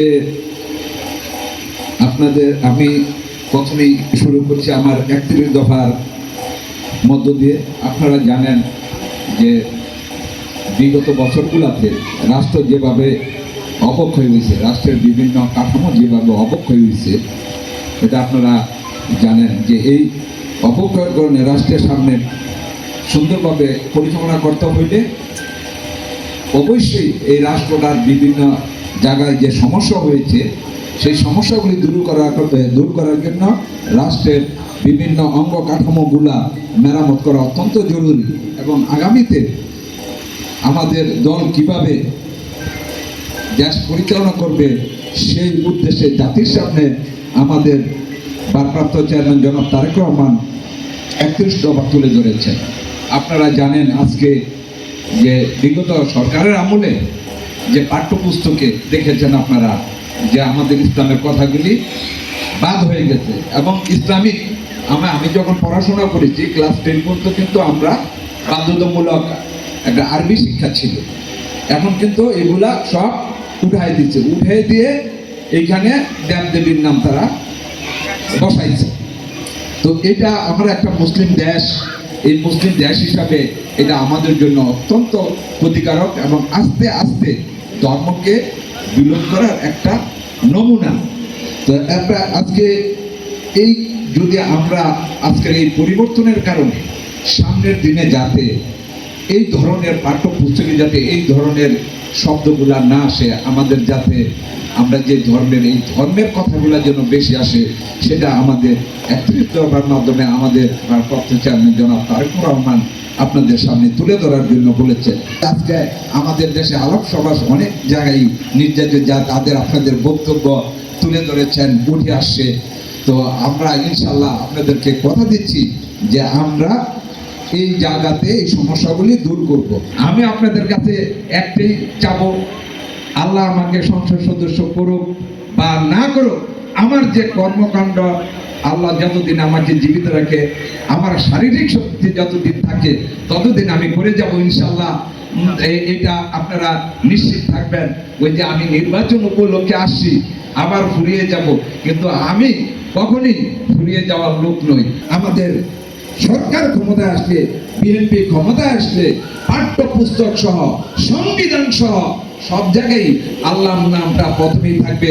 আজকে আপনাদের, আমি প্রথমেই শুরু করছি আমার একত্রিশ দফার মধ্য দিয়ে। আপনারা জানেন যে বিগত বছরগুলোতে রাষ্ট্র যেভাবে অবক্ষয় হয়েছে, রাষ্ট্রের বিভিন্ন কাঠামো যেভাবে অবক্ষয় হয়েছে, এটা আপনারা জানেন যে এই অবক্ষয়ের কারণে রাষ্ট্রের সামনে সুন্দরভাবে পরিচালনা করতে হইলে অবশ্যই এই রাষ্ট্রটার বিভিন্ন জায়গায় যে সমস্যা হয়েছে, সেই সমস্যাগুলি দূর করার দূর করার জন্য রাষ্ট্রের বিভিন্ন অঙ্গ কাঠামোগুলা মেরামত করা অত্যন্ত জরুরি এবং আগামীতে আমাদের দল কীভাবে দেশ পরিচালনা করবে, সেই উদ্দেশ্যে জাতির সামনে আমাদের ভারপ্রাপ্ত চেয়ারম্যান জনাব তারেক রহমান একত্রিশ দফা তুলে ধরেছেন। আপনারা জানেন আজকে যে বিগত সরকারের আমলে যে পাঠ্যপুস্তকে দেখেছেন আপনারা যে আমাদের ইসলামের কথাগুলি বাদ হয়ে গেছে। এবং ইসলামিক আমি আমি যখন পড়াশোনা করেছি, ক্লাস টেন পর্যন্ত কিন্তু আমরা বাধ্যতামূলক একটা আরবি শিক্ষা ছিল। এখন কিন্তু এগুলা সব উঠাই দিচ্ছে। উঠে দিয়ে এইখানে দেব দেবীর নাম তারা বসাইছে। তো এটা আমরা একটা মুসলিম দেশ, এই মুসলিম দেশ হিসাবে এটা আমাদের জন্য অত্যন্ত ক্ষতিকারক এবং আস্তে আস্তে ধর্মকে বিলোপ করার একটা নমুনা। তো একটা আজকে এই যদি আমরা আজকের এই পরিবর্তনের কারণে সামনের দিনে যাতে এই ধরনের পাঠ্যপুস্তকে যাতে এই ধরনের শব্দগুলা না আসে, আমাদের যাতে আমরা যে ধর্মের, এই ধর্মের কথাগুলো যেন বেশি আসে, সেটা আমাদের একত্রিশ দফার মাধ্যমে আমাদের ভারপ্রাপ্ত জনাব তারেকুর রহমান আপনাদের সামনে তুলে ধরার জন্য বলেছেন। আজকে আমাদের দেশে আলোক সভা অনেক জায়গায় নির্যাতিত যা তাদের আপনাদের বক্তব্য তুলে ধরেছেন, উঠে আসছে। তো আমরা ইনশাল্লাহ আপনাদেরকে কথা দিচ্ছি যে আমরা এই জায়গাতে এই সমস্যাগুলি দূর করব। আমি আপনাদের কাছে একটাই চাবো, আল্লাহ আমাকে সংসদ সদস্য করুক বা না করুক, আমার যে কর্মকাণ্ড আল্লাহ যতদিন আমাকে জীবিত রাখে, আমার শারীরিক শক্তি যতদিন থাকে, ততদিন আমি করে যাব ইনশাল্লাহ এটা আপনারা নিশ্চিত থাকবেন। ওই যে আমি নির্বাচন উপলক্ষে আসছি, আবার ফুরিয়ে যাব। কিন্তু আমি কখনই ফুরিয়ে যাওয়ার লোক নই। আমাদের সরকার ক্ষমতায় আসলে, বিএনপি ক্ষমতায় আসলে পাঠ্য পুস্তক সহ, সংবিধান সহ, সব জায়গায় আল্লাহ নামটা প্রথমেই থাকবে।